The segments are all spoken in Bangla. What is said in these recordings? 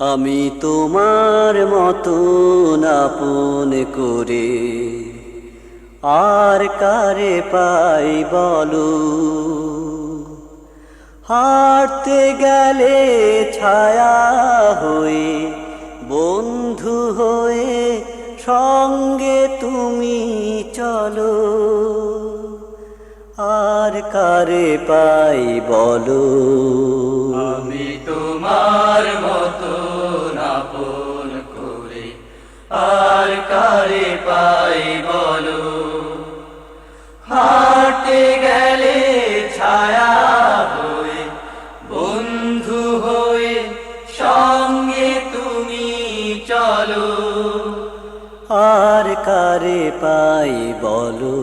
আমি তোমার মতো আপন করে। আর কারে পাই বলো? হাঁটতে গেলে ছায়া হয়ে, বন্ধু হয়ে সঙ্গে তুমি চলো। আর কারে পাই বলো? তোমার মতো আপন করে আর কারে পাই বলো? হাঁটতে গেলে ছায়া হয়ে বন্ধু হয়ে সঙ্গে তুমি চলো। আর কারে পাই বলো?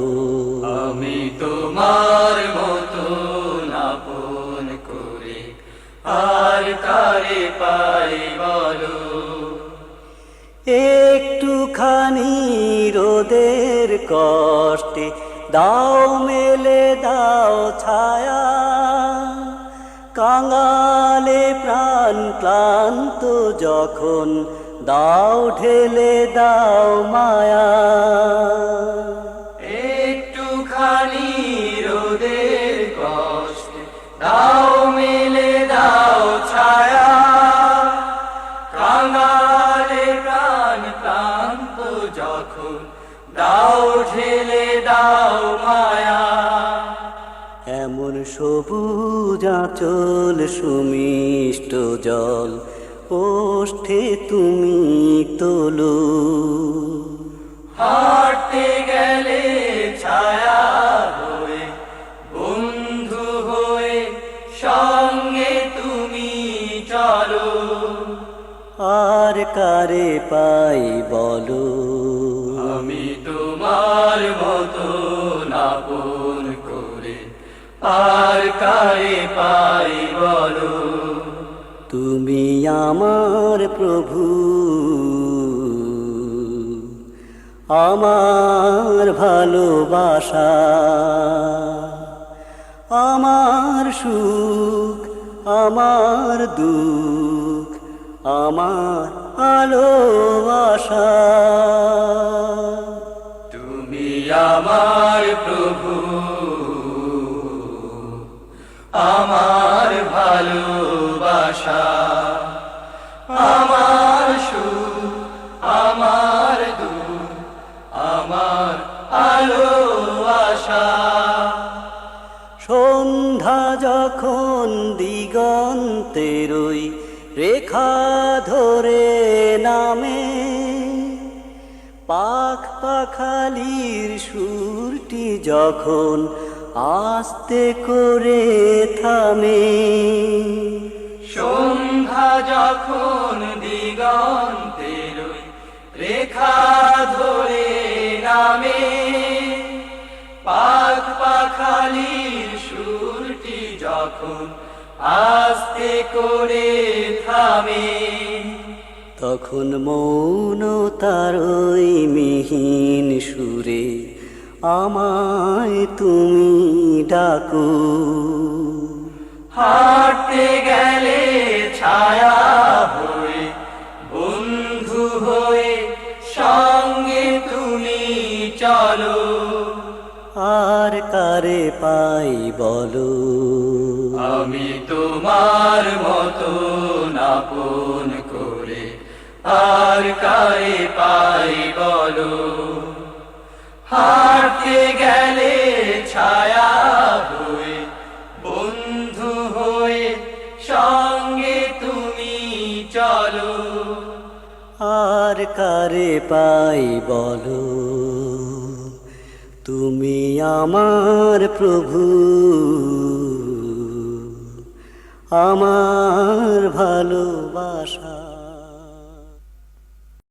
আমি তোমার মতো আপন করে আর পাই বলো। একটুখানি রোদের কষ্টে দাও মেলে, দাও ছায়া। কাঙালে প্রাণ ক্লান্ত যখন দাও ঢেলে, দাও মায়া। দাও ঢেলে দাও মায়া। এমন সবুজ আঁচল সুমিষ্ট জল ওষ্ঠে তুমি তোলো। হাঁটতে গেলে ছায়া হয়ে বন্ধু হয়ে সঙ্গে তুমি চলো। আর কারে পাই বলো? তোমার মতো নাপন করে, আর কারে পাই বলো? তুমি আমার প্রভু, আমার ভালোবাসা, আমার সুখ, আমার দুঃখ, আমার আলো আমার প্রভু, আমার ভালোবাসা, আমার সুখ, আমার দুঃখ, আমার আলো, আশা। সন্ধ্যা যখন দিগন্তের ওই রেখা ধরে নামে পাখ পাখালির সুরটি যখন আস্তে করে থামে। সন্ধ্যা যখন দিগন্তের রেখা ধরে নামে পাখ পাখালির সুরটি যখন আস্তে করে থামে। তখন মৌন তার ওই মিহিন সুরে আমায় তুমি ডাকো। হাঁটতে গেলে ছায়া হয়ে বন্ধু হয়ে সঙ্গে তুমি চলো। আর কারে পাই বলো? আমি তোমার মতো নাপন করে আর কারে পাই বলো? হাঁটতে গেলে ছায়া হয়ে বন্ধু হয়ে সঙ্গে তুমি চলো। আর কারে পাই বলো? তুমি আমার প্রভু। আমার ভালোবাসা